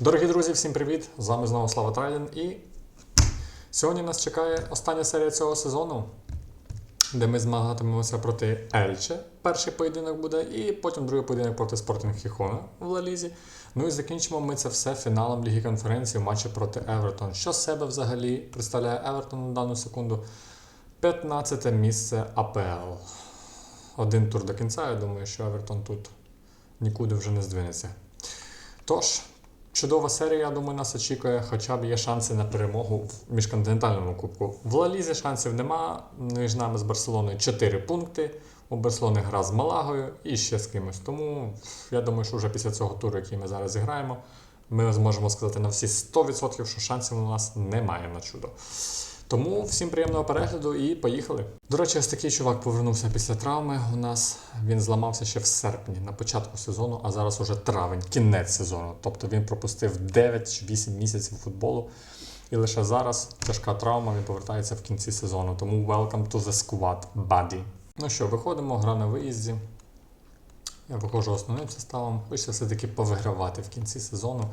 Дорогі друзі, всім привіт! З вами знову Слава Трайден і сьогодні нас чекає остання серія цього сезону, де ми змагатимемося проти Ельче. Перший поєдинок буде, і потім другий поєдинок проти Спортинг Хіхона в Лалізі. Ну і закінчимо ми це все фіналом Ліги конференції в матчі проти Евертон. Що себе взагалі представляє Евертон на дану секунду? 15 місце АПЛ. Один тур до кінця. Я думаю, що Евертон тут нікуди вже не здвинеться. Тож, чудова серія, я думаю, нас очікує, хоча б є шанси на перемогу в міжконтинентальному кубку. В Лалізі шансів нема. Між нами з Барселоною 4 пункти. У Барселони гра з Малагою і ще з кимось. Тому я думаю, що вже після цього туру, який ми зараз зіграємо, ми зможемо сказати на всі 100%, що шансів у нас немає на чудо. Тому всім приємного перегляду і поїхали. До речі, ось такий чувак повернувся після травми. У нас він зламався ще в серпні, на початку сезону, а зараз уже травень, кінець сезону. Тобто він пропустив 9 чи 8 місяців футболу. І лише зараз тяжка травма, він повертається в кінці сезону. Тому welcome to the squad, buddy. Ну що, виходимо, гра на виїзді. Я виходжу основним составом. Хочеться все-таки повигравати в кінці сезону.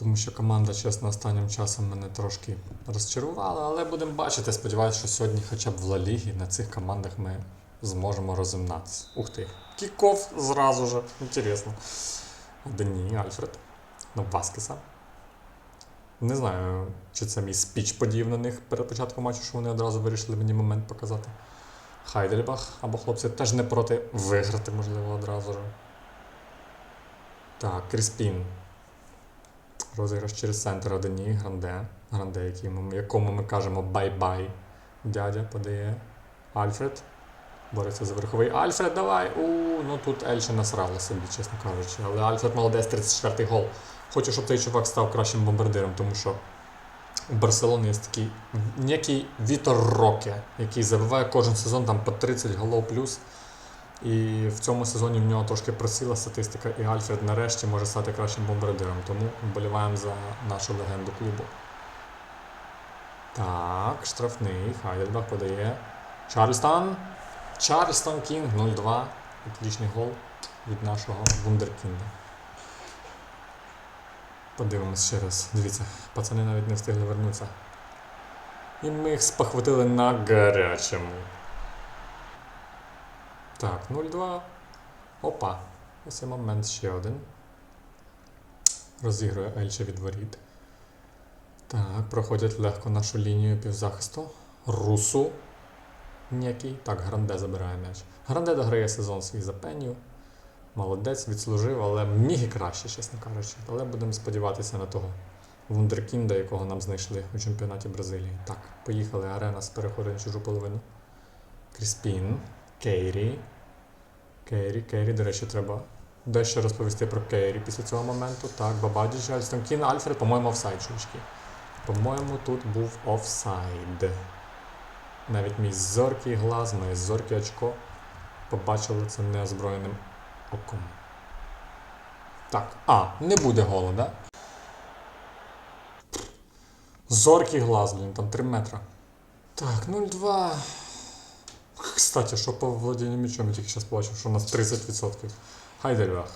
Тому що команда, чесно, останнім часом мене трошки розчарувала, але будемо бачити. Сподіваюся, що сьогодні, хоча б в Ла Лігі, на цих командах ми зможемо розімнатися. Ух ти! Кіков зразу же. Інтересно. Дені, Альфред. Ну, Васкеса. Не знаю, чи це мій спіч подів на них перед початком матчу, що вони одразу вирішили мені момент показати. Хайдельбах або хлопці теж не проти виграти, можливо, одразу ж. Так, Кріспін. Розіграш через центр Адені, Гранде. Гранде, якому ми кажемо бай-бай. Дядя подає. Альфред. Бореться за верховий. Альфред, давай! У, ну тут Ельче насрала собі, чесно кажучи. Але Альфред молодець, 34-й гол. Хочу, щоб цей чувак став кращим бомбардиром, тому що у Барселони є такий некий Вітор Роке, який забиває кожен сезон там по 30 голов плюс. І в цьому сезоні в нього трошки просіла статистика, і Альфред нарешті може стати кращим бомбардиром. Тому вболіваємо за нашу легенду клубу. Так, штрафний. Хайдельбах подає. Чарльстон. Чарльстон Кінг 0-2. Отлічний гол від нашого вундеркінда. Подивимось ще раз. Дивіться, пацани навіть не встигли вернутися. І ми їх спохватили на гарячому. Так, 0-2. Опа. Ось є момент ще один. Розігрує Ельче від воріт. Так, проходять легко нашу лінію півзахисту. Русу. Ніякий. Так, Гранде забирає м'яч. Гранде дограє сезон свій за пеню. Молодець, відслужив, але міг і краще, чесно кажучи. Але будемо сподіватися на того вундеркінда, якого нам знайшли у чемпіонаті Бразилії. Так, поїхали. Арена з переходить на чужу половину. Кріспін. Кейрі. Кейрі, Кейрі, до речі, треба дещо розповісти про Кейрі після цього моменту. Так, Бабаджі, Альстон Кін, Альфред, по-моєму, офсайд, чувачки. По-моєму, тут був офсайд. Навіть мій зоркий глаз, моє зорке очко побачили це неозброєним оком. Так, а, не буде голу, да? Зоркий глаз, блін, там 3 метра. Так, 0-2. Кстати, що по владінню м'ячом, я тільки зараз побачив, що у нас 30%. Хайдельбах.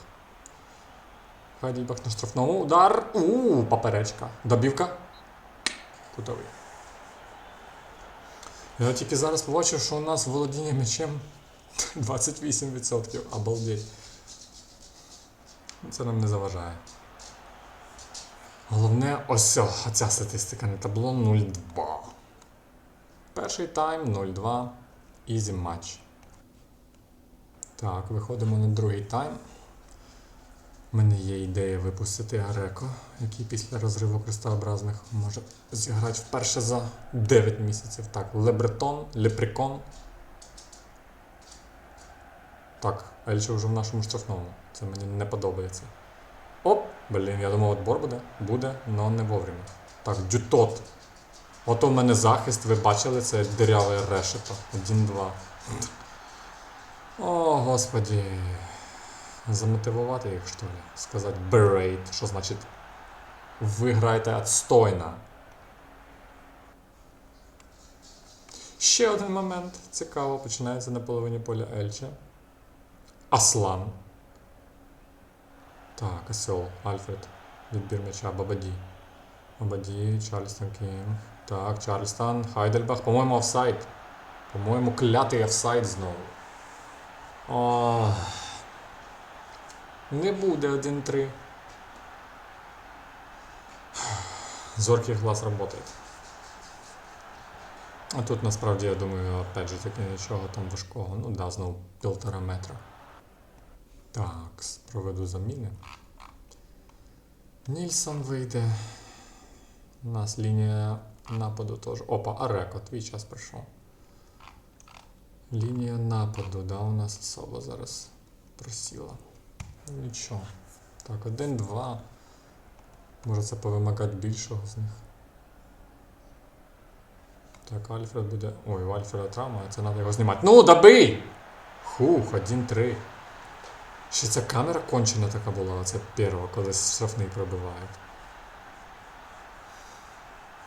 Хайдельбах на штрафному. Удар. У, поперечка. Добівка. Кутовий. Я тільки зараз побачив, що у нас володіння м'ячем 28%. Обалдеть. Це нам не заважає. Головне, ось о, оця статистика на табло 0-2. Перший тайм 0-2. Ізі матч. Так, виходимо на другий тайм. У мене є ідея випустити Ареко, який після розриву крестообразних може зіграти вперше за 9 місяців. Так, Лебретон, Лепрекон. Так, Ельче вже в нашому штрафному. Це мені не подобається. Оп! Блін, я думав, отбор буде. Буде, але не вовремя. Так, Дютот. Ото в мене захист, ви бачили, це диряве решето. 1-2. О, господі. Замотивувати їх, що ли? Сказати berate, що значить ви граєте отстойно. Ще один момент. Цікаво, починається на половині поля Ельче. Аслан. Так, осел, Альфред. Відбір м'яча Бабаді. Бабаді, Чарльстон Кім. Так, Чарльстон, Хайдельбах. По-моєму, офсайд. По-моєму, клятий офсайд знову. О, не буде 1-3. Зоркий глаз работает. А тут насправді, я думаю, опять же таки нічого там важкого. Ну да, знову півтора метра. Так, проведу заміни. Нільсон вийде. У нас лінія нападу теж. Опа, Ареко, твій час прийшов. Лінія нападу, да, у нас особа зараз просіла. Нічого. Так, один-два. Може це повимагати більшого з них. Так, Альфред буде. Ой, у Альфреда травма, це треба його знімати. Ну, добий! Хух, 1-3. Ще ця камера кончена така була, оце перша, коли штрафний пробивають.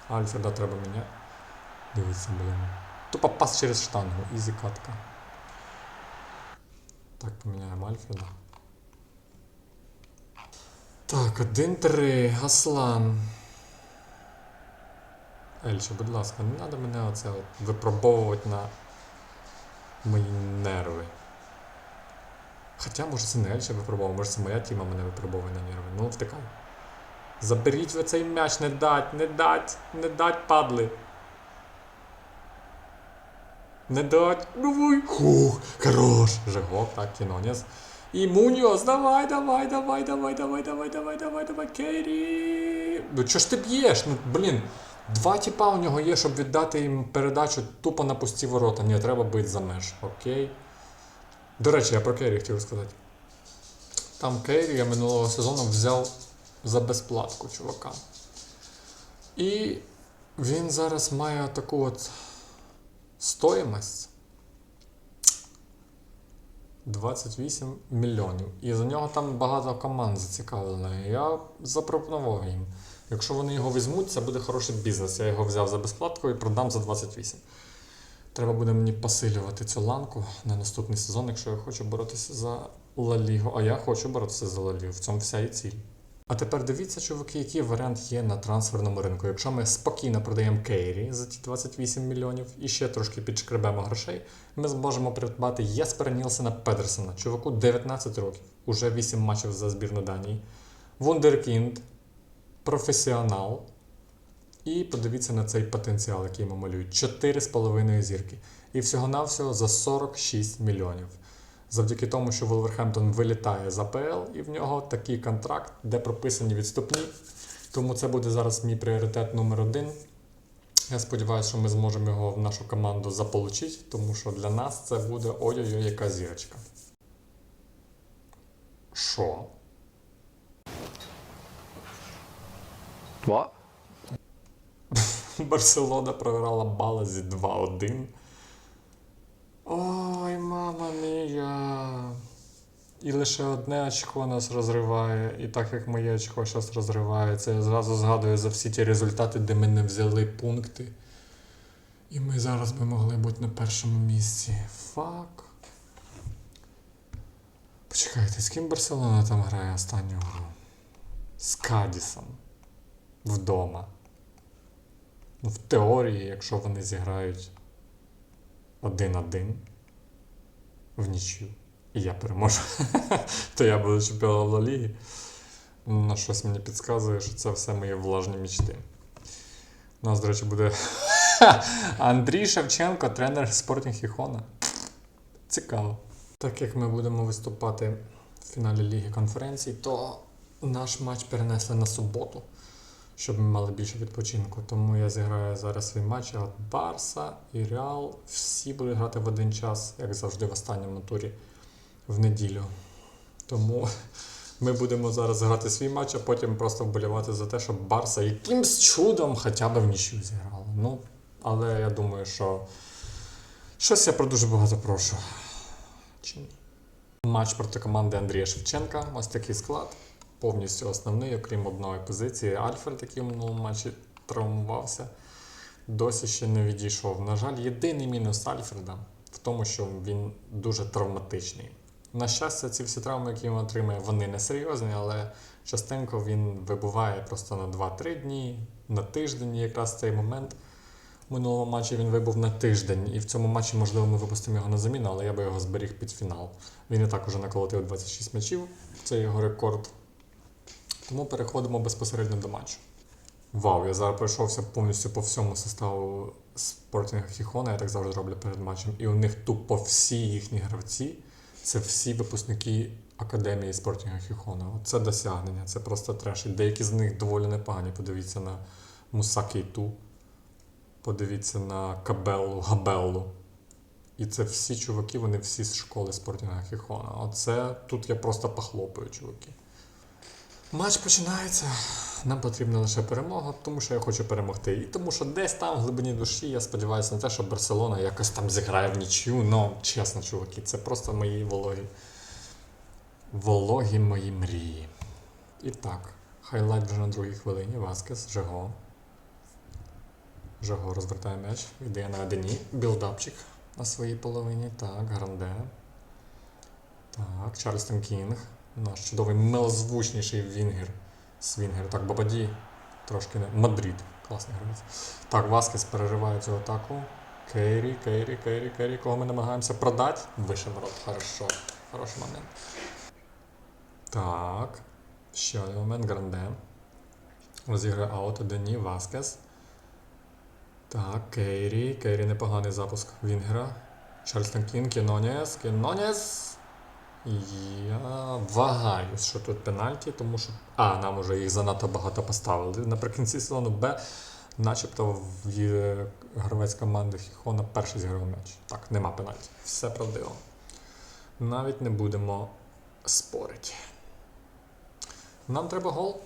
Альфреда треба міняти. Дивіться, блін. Тупо пас через штангу, ізі катка. Так, поміняємо Альфреда. Так, 1-3. Аслан. Ельче, будь ласка, не треба мене оце от випробовувати на мої нерви. Хоча, може, це не Ельче випробовує, може це моя тіма мене випробовує на нерви. Ну, втикай. Заберіть ви цей м'яч, не дать, не дать, не дать, падли. Не дать. Давай. Хух, хорош. Жегок, так, кінонес. І Муньос, давай, давай, давай, давай, давай, давай, давай, давай, давай, Керрі. Ну чого ж ти б'єш? Ну, блін. Два тіпа у нього є, щоб віддати їм передачу тупо на пусті ворота. Ні, треба бити за меж. Окей. До речі, я про Керрі хотів сказати. Там Керрі я минулого сезону взяв за безплатку чувака. І він зараз має таку от стоїмость 28 мільйонів. І за нього там багато команд зацікавлено. Я запропонував їм. Якщо вони його візьмуть, це буде хороший бізнес. Я його взяв за безплатку і продам за 28. Треба буде мені посилювати цю ланку на наступний сезон, якщо я хочу боротися за Ла Лігу. А я хочу боротися за Ла Лігу. В цьому вся і ціль. А тепер дивіться, чуваки, який варіант є на трансферному ринку. Якщо ми спокійно продаємо Кейрі за ті 28 мільйонів і ще трошки підшкребемо грошей, ми зможемо придбати Єспера Нілсена Педерсона, чуваку 19 років, уже 8 матчів за збірну Данії, Вундеркінд, професіонал. І подивіться на цей потенціал, який йому малюють. 4,5 зірки. І всього-навсього за 46 мільйонів. Завдяки тому, що Волверхемптон вилітає з АПЛ, і в нього такий контракт, де прописані відступні. Тому це буде зараз мій пріоритет номер один. Я сподіваюся, що ми зможемо його в нашу команду заполучити, тому що для нас це буде ой-ой-ой, яка зірочка. Що? What? Барселона програла Балазі 2-1. Ой, мама мія. І лише одне очко нас розриває. І так як моє очко зараз розривається, я зразу згадую за всі ті результати, де ми не взяли пункти. І ми зараз би могли бути на першому місці. Фак. Почекайте, з ким Барселона там грає останню гру? З Кадісом. Вдома. Ну, в теорії, якщо вони зіграють 1-1 в нічю, і я переможу, то я буду чемпіоном Ліги. Ну, щось мені підказує, що це все мої влажні мічти. У нас, до речі, буде Андрій Шевченко, тренер Спортінг Хіхона. Цікаво. Так як ми будемо виступати в фіналі Ліги конференцій, то наш матч перенесли на суботу щоб ми мали більше відпочинку. Тому я зіграю зараз свій матч. От Барса і Реал всі будуть грати в один час, як завжди, в останньому турі в неділю. Тому ми будемо зараз грати свій матч, а потім просто вболівати за те, щоб Барса якимсь чудом хоча б в нічю зіграла. Ну, але я думаю, що щось я про дуже багато прошу. Чи ні? Матч проти команди Андрія Шевченка. Ось такий склад повністю основний, окрім одної позиції. Альфред, який в минулому матчі травмувався, досі ще не відійшов. На жаль, єдиний мінус Альфреда в тому, що він дуже травматичний. На щастя, ці всі травми, які він отримує, вони не серйозні, але частенько він вибуває просто на 2-3 дні, на тиждень, якраз цей момент. В минулому матчі він вибув на тиждень, і в цьому матчі, можливо, ми випустимо його на заміну, але я би його зберіг під фінал. Він і так уже наколотив 26 м'ячів, це його рекорд. Тому переходимо безпосередньо до матчу. Вау, я зараз пройшовся повністю по всьому составу спортінга Хіхона, я так завжди роблю перед матчем. І у них тупо всі їхні гравці, це всі випускники Академії спортінга Хіхона. Це досягнення, це просто треш. І деякі з них доволі непогані. Подивіться на Мусаки Ту, подивіться на Кабеллу, Габеллу. І це всі чуваки, вони всі з школи спортінга Хіхона. Оце тут я просто похлопаю, чуваки. Матч починається. Нам потрібна лише перемога, тому що я хочу перемогти. І тому що десь там в глибині душі я сподіваюся на те, що Барселона якось там зіграє в нічю. Ну, чесно, чуваки, це просто мої вологі. Вологі мої мрії. І так, хайлайт вже на другій хвилині. Васкес, Жего. Жего розвертає м'яч, йде на одині. Білдапчик на своїй половині. Так, Гранде. Так, Чарльстон Кінг. Наш чудовий милозвучніший Вінгер. Свінгер. Так, Бабаді. Трошки не. Мадрид. Класний гравець. Так, Васкес перериває цю атаку. Кейрі, Кейрі, Кейрі, Кейрі. Кого ми намагаємося продати? Вище ворот. Хорошо. Хороший момент. Так. Ще один момент. Гранде. Розіграє аут. Дені Васкес. Так, Кейрі. Кейрі непоганий запуск Вінгера. Чарльстон Кін, Кінонєс, Кінонєс. Я вагаюсь, що тут пенальті, тому що А, нам уже їх занадто багато поставили. Наприкінці сезону Б, начебто в гравець команди Хіхона перший зіграв м'яч. Так, нема пенальті. Все правдиво. Навіть не будемо спорити. Нам треба гол,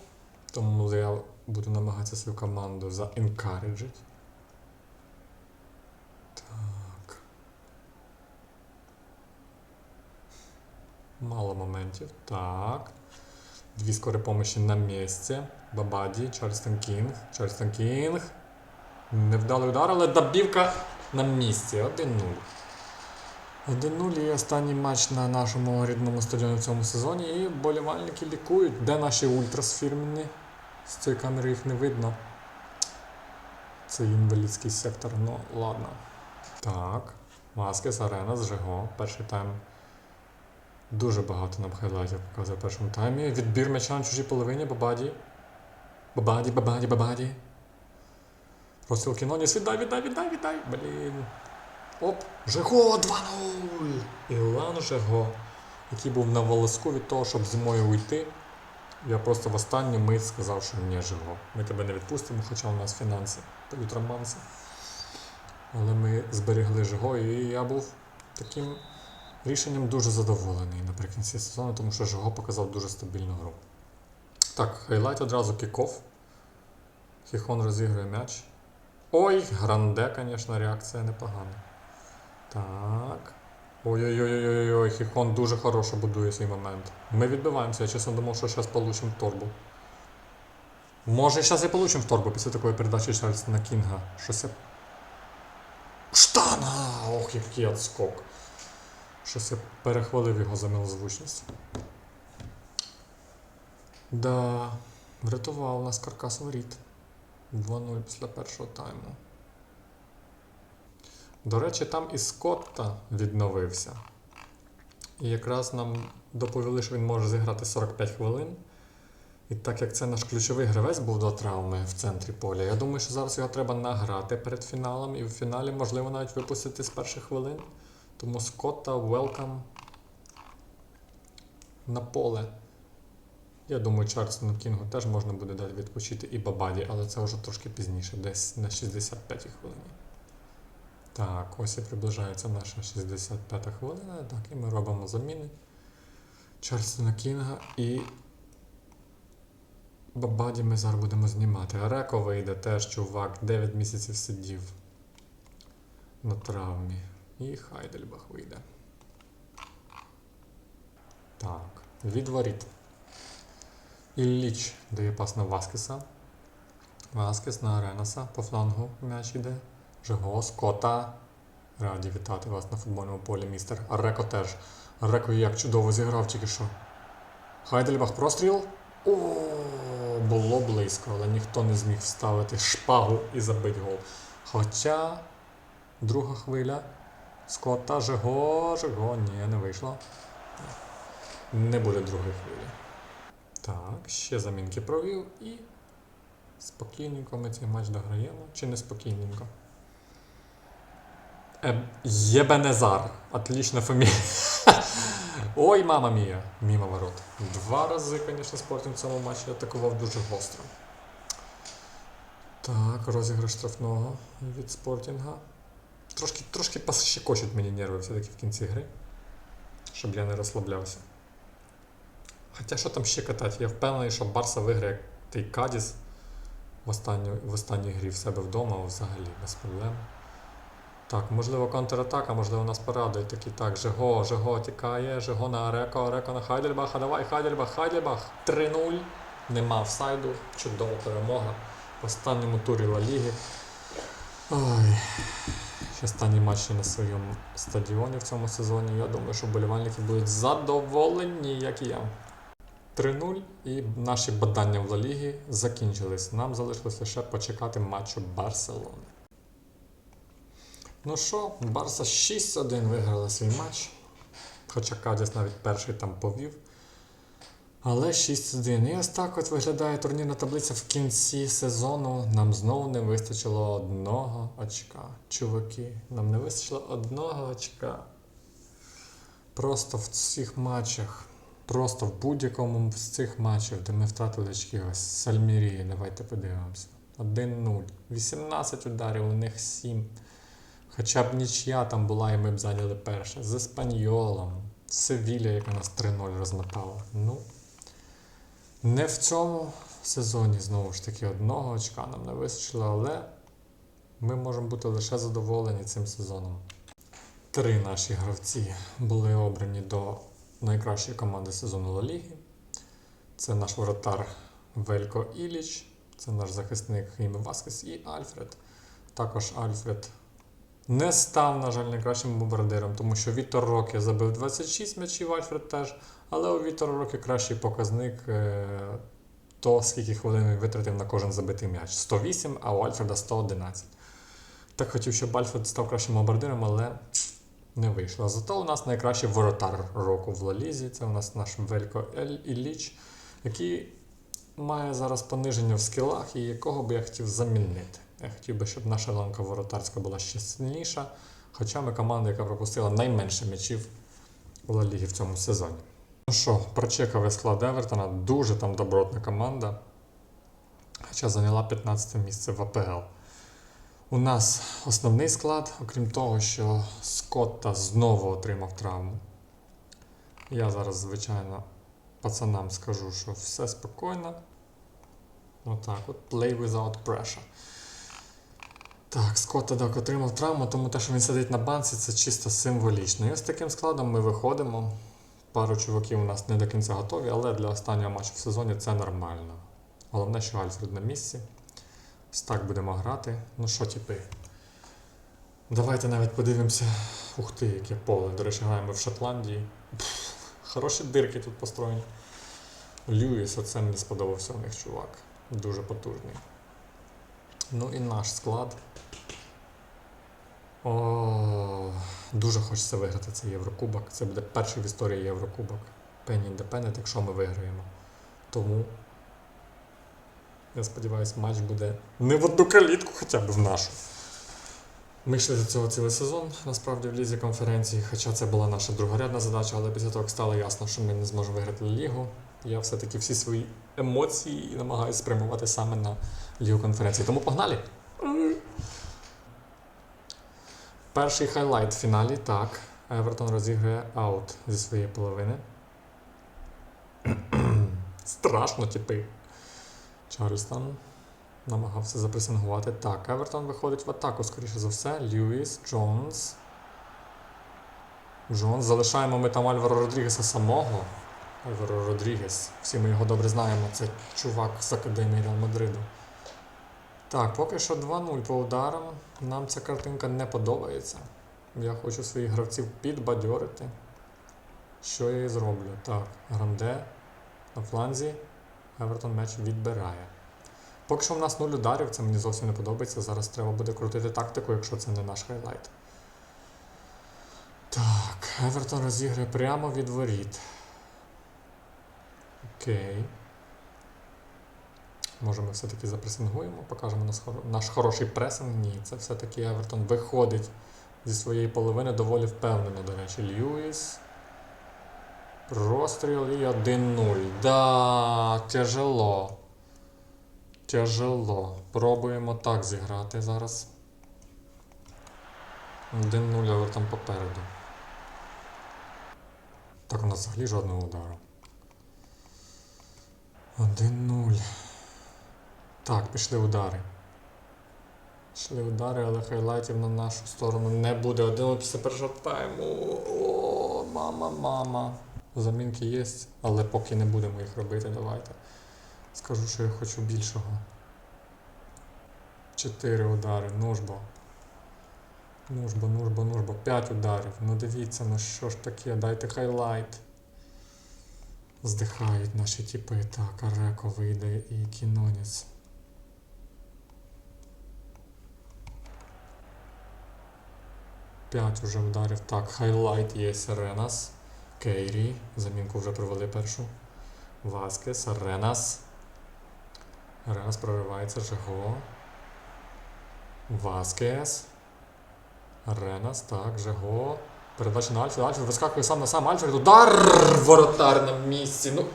тому я буду намагатися свою команду заенкареджити. Мало моментів. Так. Дві скорі помощі на місці. Бабаді, Чарльстон Кінг. Чарльстон Кінг. Невдалий удар, але добівка на місці. 1-0. 1-0 і останній матч на нашому рідному стадіоні в цьому сезоні. І болівальники лікують. Де наші ультрас фірмені? З цієї камери їх не видно. Це інвалідський сектор, ну ладно. Так. Маскес, Арена, Жего. Перший тайм Дуже багато нам хайлайтів показує в першому таймі. Відбір м'яча на чужій половині, Бабаді. Бабаді, Бабаді, Бабаді. Розстріл Кіноніс, віддай, віддай, віддай, віддай. Блін. Оп, Жего 2-0. Ілан Жего, який був на волоску від того, щоб зимою уйти. Я просто в останню мить сказав, що ні, Жего. Ми тебе не відпустимо, хоча у нас фінанси дають романси. Але ми зберегли Жего, і я був таким Рішенням дуже задоволений наприкінці сезону, тому що Жого показав дуже стабільну гру. Так, хайлайт одразу кіков. Хіхон розігрує м'яч. Ой, гранде, звісно, реакція непогана. Так. Ой-ой-ой-ой-ой, Хіхон дуже хорошо будує свій момент. Ми відбиваємося, я чесно думав, що зараз получимо торбу. Може, зараз і получимо торбу після такої передачі Чарльстона Кінга. Щось. Штана! Ох, який отскок. Щось я перехвалив його за милозвучність. Да, врятував нас каркас воріт. 2-0 після першого тайму. До речі, там і Скотта відновився. І якраз нам доповіли, що він може зіграти 45 хвилин. І так як це наш ключовий гравець був до травми в центрі поля, я думаю, що зараз його треба награти перед фіналом і в фіналі, можливо, навіть випустити з перших хвилин. Тому Скотта welcome на поле. Я думаю, Чарльстону Кінгу теж можна буде дати відпочити і Бабаді, але це вже трошки пізніше, десь на 65-й хвилині. Так, ось і приближається наша 65-та хвилина. Так, і ми робимо заміни Чарльстона Кінга і Бабаді ми зараз будемо знімати. Ареко вийде теж чувак, 9 місяців сидів на травмі. І Хайдельбах вийде. Так, від воріт. Ілліч дає пас на Васкеса. Васкес на Аренаса. По флангу м'яч іде. Жего, Скота. Раді вітати вас на футбольному полі, містер. Ареко теж. Ареко як чудово зіграв тільки що. Хайдельбах простріл. О, було близько, але ніхто не зміг вставити шпагу і забити гол. Хоча друга хвиля Скотта Жего, Жего, ні, не вийшло. Не буде другої хвилі. Так, ще замінки провів і спокійненько ми цей матч дограємо. Чи не спокійненько? Е, Єбенезар. Отлічна фамілія. Ой, мама мія, мімо ворот. Два рази, звісно, спортинг в цьому матчі атакував дуже гостро. Так, розіграш штрафного від спортінга. Трошки, трошки пощекочуть мені нерви все-таки в кінці гри, щоб я не розслаблявся. Хоча що там ще катати? Я впевнений, що Барса виграє той Кадіс в останній, в останній грі в себе вдома взагалі без проблем. Так, можливо, контратака, можливо, нас порадують такі. Так, Жего, Жего тікає, Жего на Ареко, Ареко на Хайдельбаха, давай, Хайдельбах, Хайдельбах. 3-0. Нема офсайду. Чудова перемога. В останньому турі Ла Ліги. Ой. Ще останній матч на своєму стадіоні в цьому сезоні. Я думаю, що болівальники будуть задоволені, як і я. 3-0 і наші бадання в Ла Лігі закінчились. Нам залишилось лише почекати матчу Барселони. Ну що, Барса 6-1 виграла свій матч. Хоча Кадіс навіть перший там повів. Але 6-1. І ось так от виглядає турнірна таблиця в кінці сезону. Нам знову не вистачило одного очка. Чуваки, нам не вистачило одного очка. Просто в цих матчах, просто в будь-якому з цих матчів, де ми втратили очки, ось Сальмірії, давайте подивимося. 1-0. 18 ударів, у них 7. Хоча б нічия там була, і ми б зайняли перше. З Еспаньолом, Севілля, яка нас 3-0 розмотала. Ну, не в цьому сезоні, знову ж таки, одного очка нам не вистачило, але ми можемо бути лише задоволені цим сезоном. Три наші гравці були обрані до найкращої команди сезону Ла Ліги. Це наш воротар Велько Іліч, це наш захисник Хейме Васкес і Альфред. Також Альфред не став, на жаль, найкращим бомбардиром, тому що Вітор Рокі забив 26 м'ячів, Альфред теж. Але у Вітора Рокі кращий показник е, то, скільки хвилин він витратив на кожен забитий м'яч. 108, а у Альфреда 111. Так хотів, щоб Альфред став кращим бомбардиром, але не вийшло. Зато у нас найкращий воротар року в Лалізі. Це у нас наш Велько Ель Ілліч, який має зараз пониження в скілах і якого би я хотів замінити. Я хотів би, щоб наша ланка воротарська була ще сильніша. Хоча ми команда, яка пропустила найменше м'ячів у Лалігі в цьому сезоні. Ну що, прочекав склад Евертона, дуже там добротна команда. Хоча зайняла 15 місце в АПЛ. У нас основний склад, окрім того, що Скотта знову отримав травму. Я зараз, звичайно, пацанам скажу, що все спокійно. Отак от. Play without pressure. Так, Скотта так отримав травму, тому те, що він сидить на банці, це чисто символічно. І ось таким складом ми виходимо. Пару чуваків у нас не до кінця готові, але для останнього матчу в сезоні це нормально. Головне, що Альфред на місці. Ось так будемо грати. Ну що, типи? Давайте навіть подивимося. Ух ти, яке поле. До речі, граємо в Шотландії. Пф, хороші дирки тут построєні. Льюіс, оце мені сподобався у них чувак. Дуже потужний. Ну і наш склад. О, дуже хочеться виграти цей Єврокубок. Це буде перший в історії Єврокубок. Penny Independent, якщо ми виграємо. Тому я сподіваюся, матч буде не в одну калітку, хоча б в нашу. Ми йшли до цього цілий сезон, насправді в лізі конференції, хоча це була наша другорядна задача, але після того, стало ясно, що ми не зможемо виграти лігу, я все-таки всі свої емоції намагаюся спрямувати саме на лігу конференції. Тому погнали! Перший хайлайт в фіналі. Так. Евертон розігрує аут зі своєї половини. Страшно, типи. Чарльстон намагався запресингувати. Так, Евертон виходить в атаку, скоріше за все. Льюіс, Джонс. Джонс. Залишаємо ми там Альваро Родрігеса самого. Альваро Родрігес. Всі ми його добре знаємо. Це чувак з Академії Реал Мадриду. Так, поки що 2-0 по ударам. Нам ця картинка не подобається. Я хочу своїх гравців підбадьорити. Що я і зроблю? Так, Гранде на фланзі. Евертон м'яч відбирає. Поки що в нас нуль ударів, це мені зовсім не подобається. Зараз треба буде крутити тактику, якщо це не наш хайлайт. Так, Евертон розіграє прямо від воріт. Окей. Може ми все-таки запресингуємо, покажемо наш, хороший пресинг. Ні, це все-таки Евертон виходить зі своєї половини доволі впевнено, до речі. Льюіс. Розстріл і 1-0. Да, тяжело. Тяжело. Пробуємо так зіграти зараз. 1-0 Евертон попереду. Так, у нас взагалі жодного удару. 1-0. Так, пішли удари. Пішли удари, але хайлайтів на нашу сторону не буде. Один після першого тайму. О, мама, мама. Замінки є, але поки не будемо їх робити, давайте. Скажу, що я хочу більшого. Чотири удари, нужбо. Нужбо, нужбо, нужбо. П'ять ударів. Ну дивіться, ну що ж таке, дайте хайлайт. Здихають наші тіпи. Так, Ареко вийде і Кіноніс. П'ять уже ударів. Так, хайлайт є Ренас. Кейрі. Замінку вже провели першу. Васкес, Ренас. Ренас проривається, Жего. Васкес. Ренас, так, Жего. Передача на Альфред. Альфред вискакує сам на сам Альфред. Удар! Воротар на місці. Ну.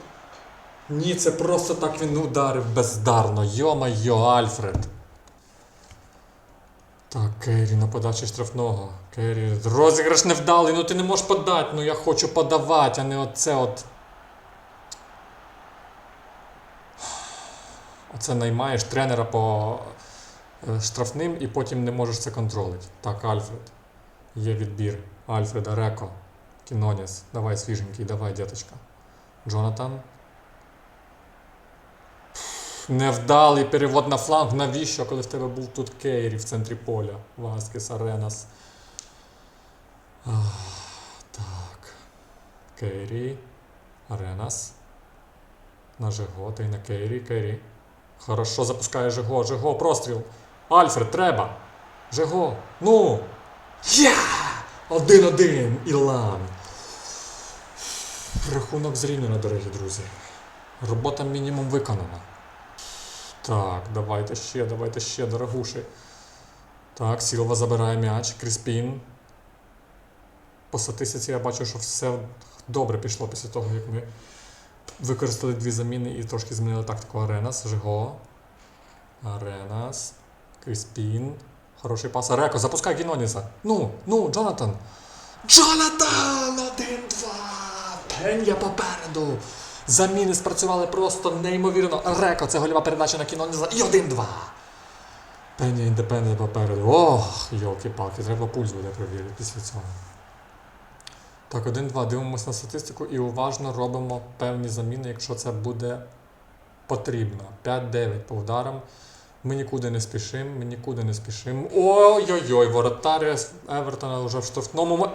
Ні, це просто так він ударив бездарно. Йо-майо, Альфред. Так, Керрі на подачі штрафного. Керрі, розіграш невдалий, ну ти не можеш подати, ну я хочу подавати, а не оце от. Оце наймаєш тренера по е, штрафним і потім не можеш це контролити. Так, Альфред. Є відбір. Альфреда, Реко. Кіноніс. Давай свіженький, давай, діточка. Джонатан. Невдалий перевод на фланг. Навіщо, коли в тебе був тут Кейрі в центрі поля? Васкес, Аренас. Так. Кейрі. Аренас. На Жего, та й на Кейрі. Кейрі. Хорошо запускає Жего. Жего, простріл. Альфред, треба. Жего. Ну. Я! Один-один. Ілан. Рахунок зрівняно, дорогі друзі. Робота мінімум виконана. Так, давайте ще, давайте ще, дорогуші. Так, Сілва забирає м'яч, Кріспін. По статистиці я бачу, що все добре пішло після того, як ми використали дві заміни і трошки змінили тактику Аренас, Жиго. Аренас. Кріспін. Хороший пас. Ареко, запускай Гіноніса. Ну, ну, Джонатан. Джонатан! Один-два! Пен'я попереду. Заміни спрацювали просто неймовірно. Реко, це гольова передача на Кіноніса. І один-два. Пен'я індепендент попереду. Ох, йолки-палки, треба пульс буде перевірити після цього. Так, 1-2. Дивимося на статистику і уважно робимо певні заміни, якщо це буде потрібно. 5-9 по ударам. Ми нікуди не спішимо, ми нікуди не спішимо. Ой-ой-ой, воротар Евертона вже в штрафному.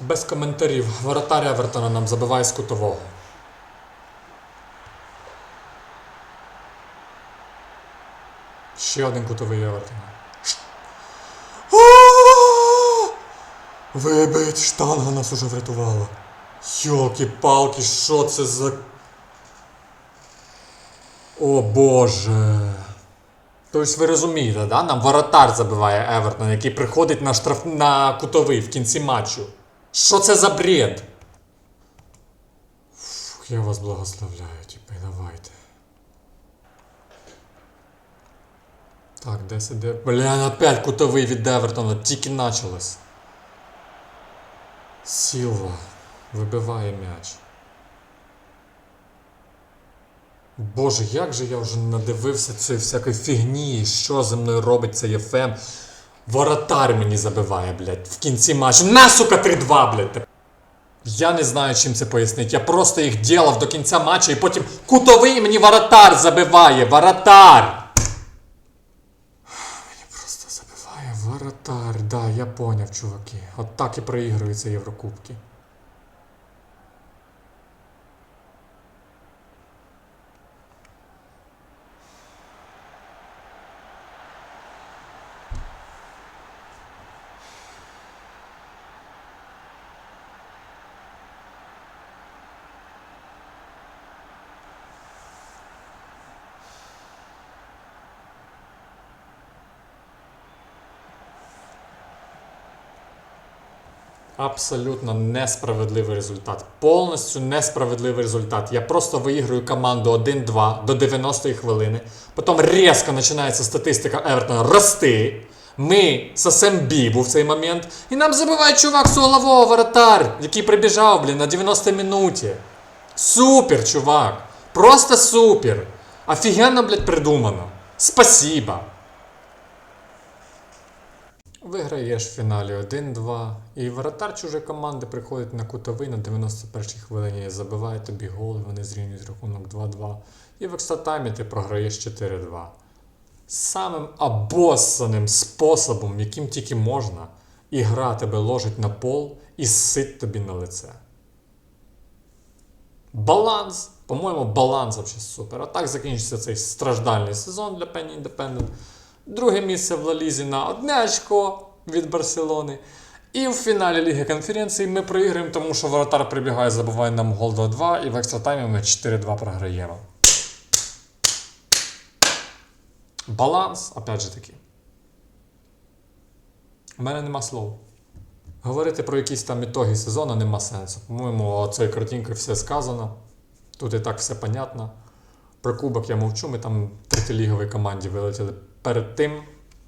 Без коментарів. Воротар Евертона нам забиває з кутового. Ще один кутовий Евертона. Вибить, штанга нас уже врятувала. Йолки-палки, що це за. О боже. Тобто ви розумієте, да? Нам воротар забиває Евертон, який приходить на штраф на кутовий в кінці матчу. Що це за бред? Фух, я вас благословляю, типи, давайте. Так, 10 де. Бля, опять кутовий від Евертона, тільки началось. Сілва вибиває м'яч. Боже, як же я вже надивився цієї всякої фігні, що зі мною робить цей ФМ. Воротар мені забиває, блядь, в кінці матчу. На, сука, 3-2, блядь! Я не знаю, чим це пояснити. Я просто їх ділав до кінця матчу і потім кутовий мені воротар забиває! Воротар! Мені просто забиває воротар. Да, я поняв, чуваки. От так і проігруються Єврокубки. Абсолютно несправедливий результат. Повністю несправедливий результат. Я просто виіграю команду 1-2 до 90-ї хвилини. Потім різко починається статистика Евертона рости. Ми сосем бібу в цей момент. І нам забиває чувак з углового воротар, який прибіжав, блін, на 90 минуті. Супер, чувак. Просто супер. Офігенно, блядь, придумано. Спасибо. Виграєш в фіналі 1-2, і воротар чужої команди приходить на кутовий на 91-й хвилині і забиває тобі гол, і вони зрівнюють рахунок 2-2. І в екстратаймі ти програєш 4-2. Самим обоссаним способом, яким тільки можна, ігра тебе ложить на пол і сить тобі на лице. Баланс, по-моєму, баланс взагалі супер. А так закінчиться цей страждальний сезон для Penny Independent. Друге місце в Лалізі на одне очко від Барселони. І в фіналі Ліги конференції ми проіграємо, тому що воротар прибігає, забуває нам гол 2-2, і в екстратаймі ми 4-2 програємо. Баланс, опять же таки. У мене нема слов. Говорити про якісь там ітоги сезону нема сенсу. По-моєму, цією картинкою все сказано. Тут і так все понятно. Про кубок я мовчу, ми там третиліговій команді вилетіли перед тим,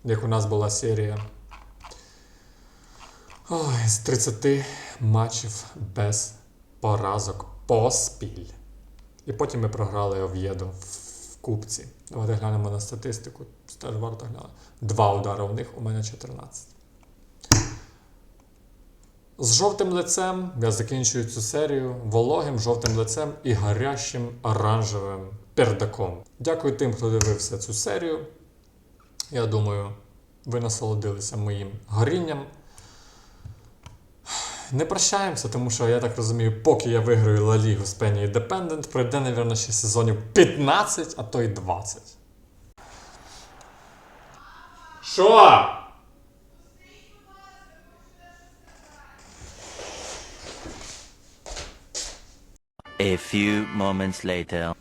як у нас була серія. Ой, з 30 матчів без поразок поспіль. І потім ми програли Ов'єдо в кубці. Давайте глянемо на статистику. Теж варто глянути. Два удари у них, у мене 14. З жовтим лицем я закінчую цю серію вологим жовтим лицем і гарячим оранжевим пердаком. Дякую тим, хто дивився цю серію. Я думаю, ви насолодилися моїм горінням. Не прощаємося, тому що я так розумію, поки я виграю Ла Лігу з Penny Independent, пройде, мабуть, ще сезонів 15, а то й 20. Що? A few moments later.